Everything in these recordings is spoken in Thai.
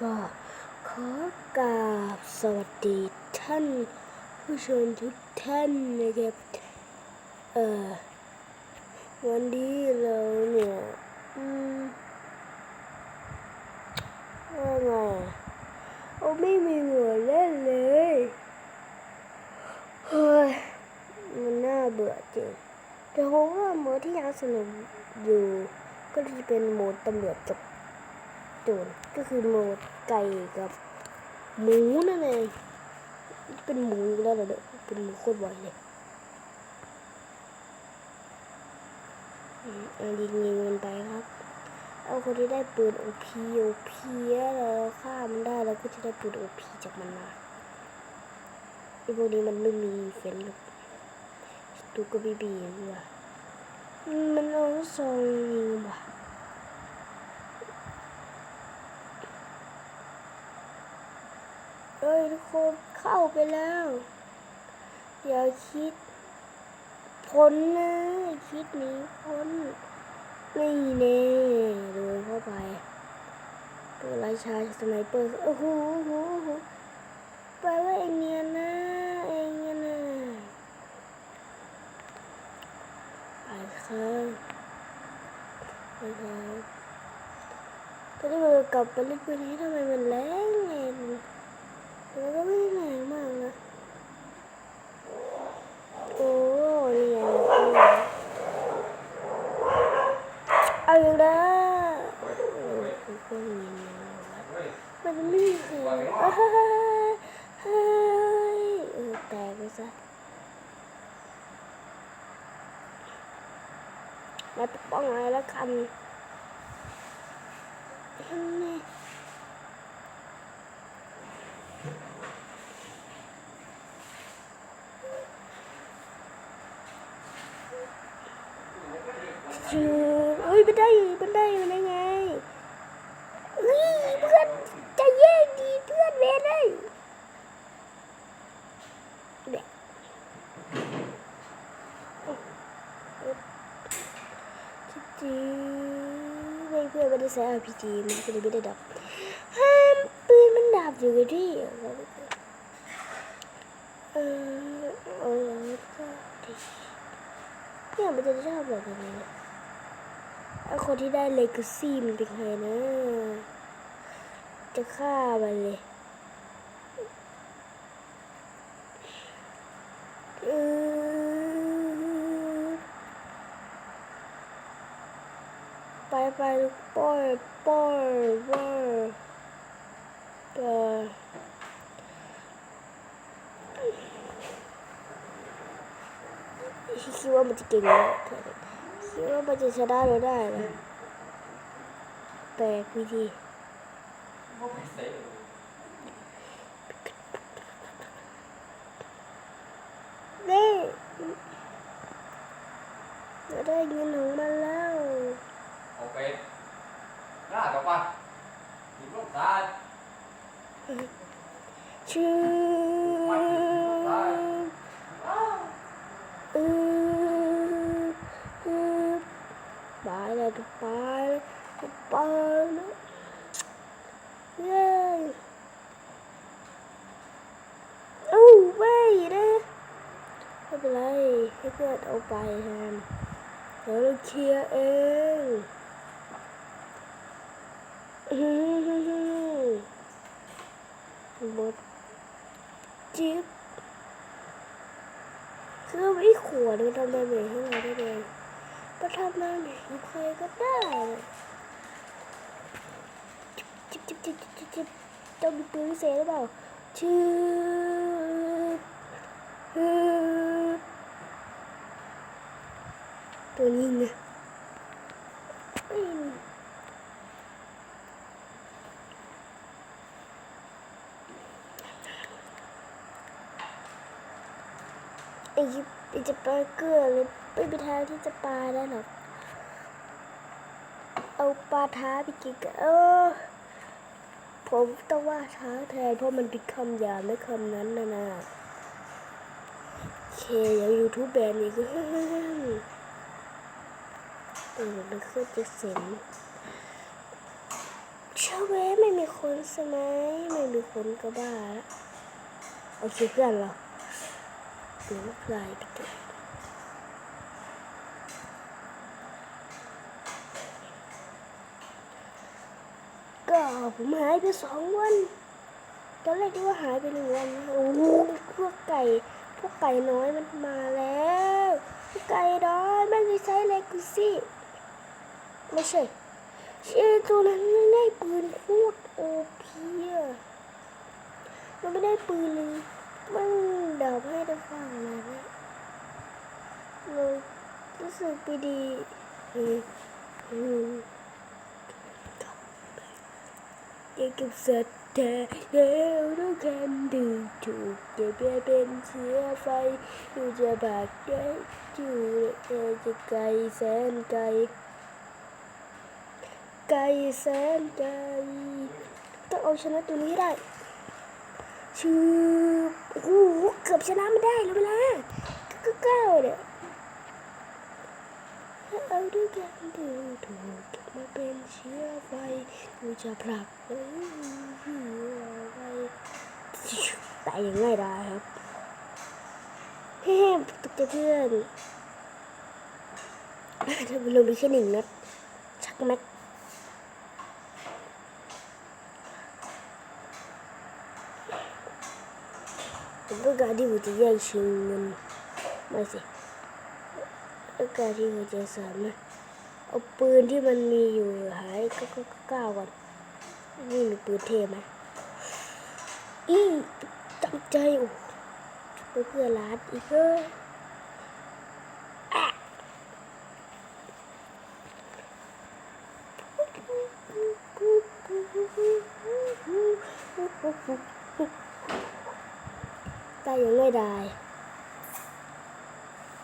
ก็ขอกราบสวัสดีท่าน ผู้ชมทุกท่านนะครับเอ่อวันนี้เราเนี่ยอืมว่าไงอะโอ้ไม่มีหัวเล่นเลยเฮ้ยมันน่าเบื่อจริงแต่ผมว่าโหมดที่ยังสนุกอยู่ ก็จะเป็นโหมดตำรวจกับ โจรก็คือโหมดไก่กับหมูนั่นเองเป็นหมูแล้วเหรอเนี่ยเป็นหมูโคตรบ่อยเลยอืมเอายิงยิงมันไปครับ เอาคนที่ได้ปืนโอพีโอพีแล้วฆ่ามันได้เราก็จะได้ปืนโอพีจากมันมาไอพวกนี้มันไม่มีเฟนหรอกตูก็บีบีด้วยว่ะอืมมันเอาลูกซองยิงว่ะ อ้ยทุกคนเข้าไปแล้วอย่าคิดพ้นนะคิดหนีพ้นนี่เน่เดินเข้าไปตัวราชาสไนเปอร์โอ้โหโอ้โหโอ้โหไปว่าเองเนียนนะเองเนียนนะไปครับไปครับตอนนี้เรากลับไปเล่นปืนนี้ทำไมมันแรงเอง แล้วก็ไม่ได้แรงมากนะ โอ้ยนี่ไงเอาอีกแล้วโอ้ยพวกนี้มันไม่มีใครเฮ้ยเฮ้ยเออแตกไปซะมาปกป้องอะไรแล้วกัน ชื่อเฮ้ยบันไดบันไดมันได้ไงเฮ้ยเพื่อนจะแย่งดีเพื่อนเวรเลยเด็กจริงๆไม่เพื่อนไม่ได้ใช้ RPG มันก็เลยไม่ได้ดับห้ามปืนมันดับอยู่กับที่เออเออจีเนี่ยมันจะชอบแบบนี้ ไอคนที่ได้เลกซี่มันเป็นใครนะ จะฆ่ามันเลยเออไปไปปล่อยปล่อยปล่อยปล่อยคิดว่ามันจะเก่งนะ คิดว่ามันจะชนะเราได้เหรอแปลกวิธีนี่เราได้เงินของมันแล้ว Ok. Đó là cậu con. Nhìn lúc ra. ชื่ออืออือ ไปไปแล้วไปแล้วเย้โอ้ไม่นะไม่เป็นไรให้เพื่อนเอาไปแทนเดี๋ยวเราเคลียร์เองอือหมดจิ๊บคือไอ้ขวดมันทำไดาเมให้เราได้เลย ก็ทำดาเมจให้ใครก็ได้จิ๊บจิ๊บจิ๊บจิ๊บจิ๊บจิ๊บต้องมีปืนพิเศษหรือเปล่าชื่อฮึบตัวนี้ไงอืมไจะปาเกลือเลยไม่มีทางที่จะปลาได้หรอกเอาปลาท้าไปกินกันเออผมต้องว่าท้าแทนเพราะมันเป็นคำหยาบไม่คำนั้นนะนะเคอยังยูทูบแบนอีกเฮ้ยเออมันขึ้นจะเสียงชเชื่อเว้ไม่มีคนใช่ไหมไม่มีคนก็บ้าละโอเคเพื่อนเรา ดูลูกลายไปเถอะก็ผมหายไปสองวันตอนแรกที่ว่าหายไปหนึ่งวัน โอ้โหพวกไก่ พวกไก่น้อยมันมาแล้วพวกไก่น้อยไม่ได้ใช้เลยกุซี่ไม่ใช่เชตัวนั้นไมันได้ปืนโคตรโอพีอะมันไม่ได้ปืนเลยมัน เดาให้ได้ฟังมาเนี่ยเรารู้สึกไปดีอืมอืมอยากเก็บสัตว์แต่แล้วต้องการดูถูกเก็บไปเป็นเชื้อไฟดูจะบากได้อยู่เอจะไกลแสนไกล ไกลแสนไกลต้องเอาชนะตัวนี้ได้ ชื่อโอ้โหเกือบชนะไม่ได้แล้วเวลาก็เก้าเนี่ยเอาด้วยกันดูถูกมาเป็นเชื้อไฟดูจะผลักเอ้ยไปตายอย่างง่ายดายครับเฮ้ตกใจเพื่อนถ้าลงไปแค่หนึ่งนัดชักแม็ก ผมต้องการที่ผมจะแย่งชิงเงินม่สิต้องการที่ผมจะสามารถเอาปืนที่มันมีอยู่หายก็ก็ก้าวก่อนนี่มีปืนเทไหมอีตั้งใจโอ้ไปเพื่อร้านอีกเอ้ยอะตา ยังไม่ได้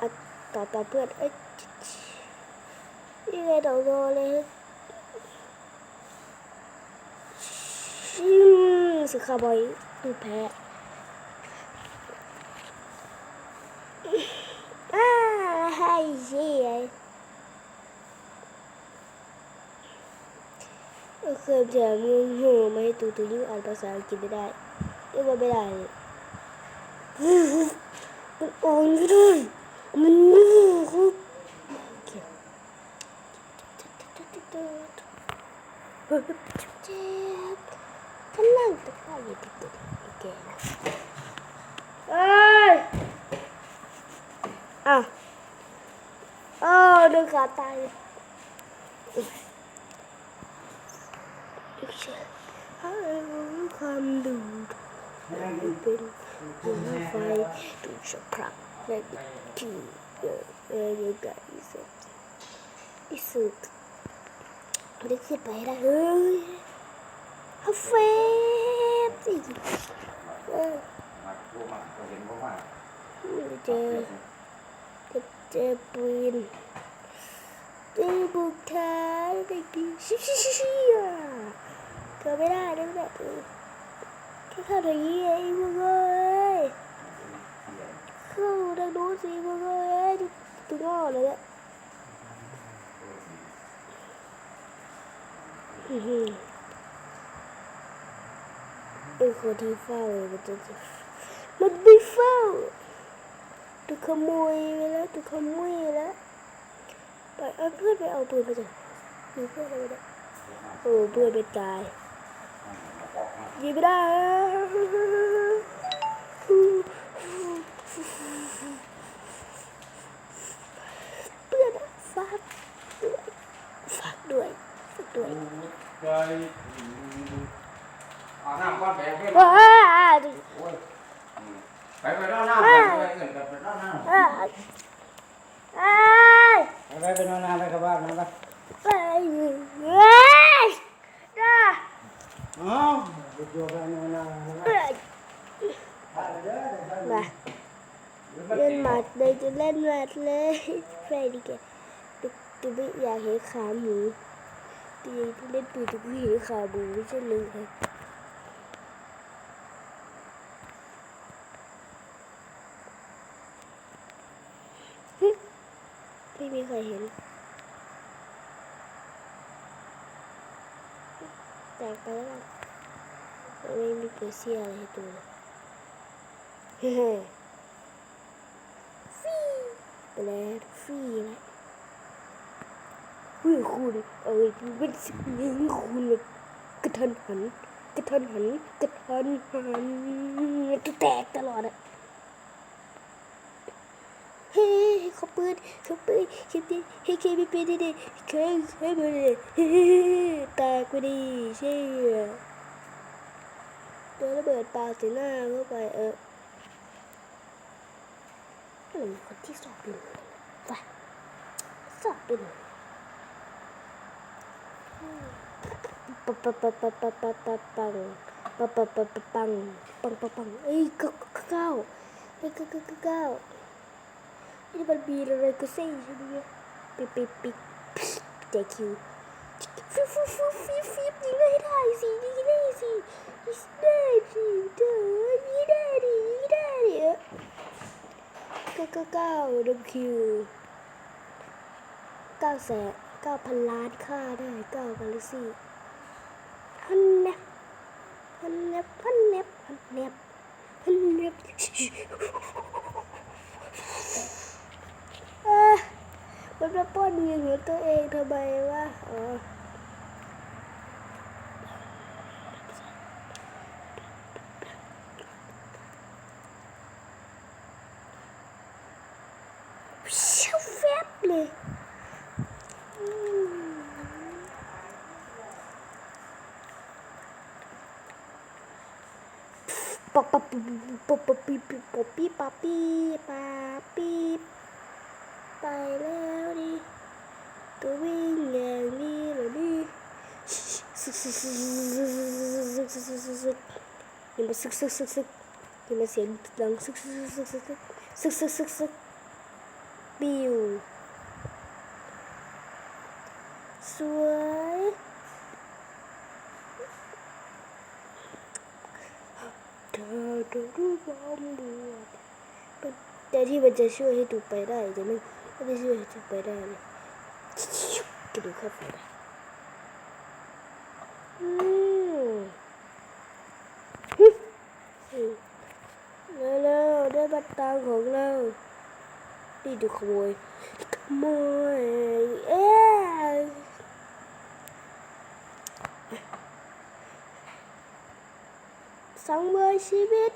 อะต่อต่อเพื่อนเอ้ยยังไงต่อรอเลยชิมสิคาบอยดูแพ้อ้าให้เชี่ยเคยจะมึงหูไม่ให้ตูตัวยิ่งอ่านภาษาอังกฤษไม่ได้เรียกว่าไม่ได้ เลยมันอ่านไม่ได้มันงูครับโอเคเจ็บท่าน หัวไฟดูจะผลักและที่เออเออยังไงสุดที่สุดได้ขึ้นไปได้เฮ้ยฮัฟเฟสสิเออมาพูมาก็เห็นเพราะว่าเจอจะเจอปืนเจอบุกท้าเด็กดีชิชิชิชิอะเกิดไม่ได้ได้แบบแค่เข้าทางนี้เองพวกเอ้ เข้าทางนู้นสิพวกเอ้ยดูดูงอเลยเนี่ยเออไอ้คนที่เฝ้าเลยมันจะมันไม่เฝ้าถูกขโมยไปแล้วถูกขโมยแล้วไปเอาเพื่อนไปเอาปืนไปจ้ะมีเพื่อนอะไรไปโอ้เพื่อนไปตายยิงไม่ได้เพื่อนฝากด้วยฝากด้วยฝากด้วย เคยเอาน้ำก้อนแบกเพื่นว้าโอ้ยไปไปด้านหน้าไปไปเงินไปด้านหน้าอ้าอ้าไปไปนอนนานไปกับบ้านนะไปไปเฮ้ยจ้าอ๋อไปโยกไปนอนนานนะเฮ้ยไปเด้อเดี๋ยวมาเล่นหมัดเลยจะเล่นหมัดเลยใครดีแกตุกตุไม่อยากเห็นขาหมู ตีเล่นปืนตุกไม่เห็นขาหมูไม่ใช่เลยครับไม่มีใครเห็นแตกไปแล้วไม่มีเปอร์เซียอะไรให้ดูเลยเฮ้ยฟรีไปแล้วฟรีแล้วเฮ้ยคุณ เอ้ยเป็นสิ่งนี้คุณกระทันหันกระทันหันกระทันหันจะแตกตลอดอะเฮ้ยขาปืนขาปืนคิดดิเฮ้ยเคมีปืนดิดิเคยเคยปืนดิเฮ้ยแตกไปดิเชี่ยโดนระเบิดปาใส่หน้าเข้าไปเออหนึ่งคนที่สอบเป็นไปสอบเป็น ปังปังปังปังปังปังปังปังปังปังปังปังปังปังปังปังเอ้ยเก้าเก้าเอ้ยเก้าเก้าเก้าเก้านี่มันมีอะไรก็เซ่ใช่ไหมเนี่ยปิ๊บปิ๊บปิ๊บเจคิวฟิวฟิวฟิวฟิวฟิวยิงให้ได้สิยิงได้สิยิงได้สิเด้อยิงได้ดิยิงได้ดิเก้าเก้าเก้าดับคิวเก้าแสน เก้าพันล้านค่าได้เก้ากาแล็กซี่ฮันเนบฮันเนบฮันเนบฮันเนบฮันเนบเอ้ยมันมาป้อนเงินตัวเองทำไมวะอ๋อ เชี่ยวแฟบเลยอืม ปะปะปะปะปะปีปีปะปีปะปีปะปีไปแล้วดิตัววิ่งอย่างนี้เหรอนี่ซึกซึกซึกซึกซึกซึกซึกซึกนี่มันซึกซึกซึกซึกนี่มันเสียงดังซึกซึกซึกซึกซึกซึกซึกซึกซึกบิวสวย เธอจะรู้ความบวชแต่ที่มันจะช่วยให้ดูไปได้จะไม่ไม่ได้ช่วยให้ดูไปได้เลยกระโดูกเข้าไปได้อืมฮึอืมแล้วๆได้บัตรตางของเรานี่ดูขโมยขโมยเอ๊ สองเวยชีวิต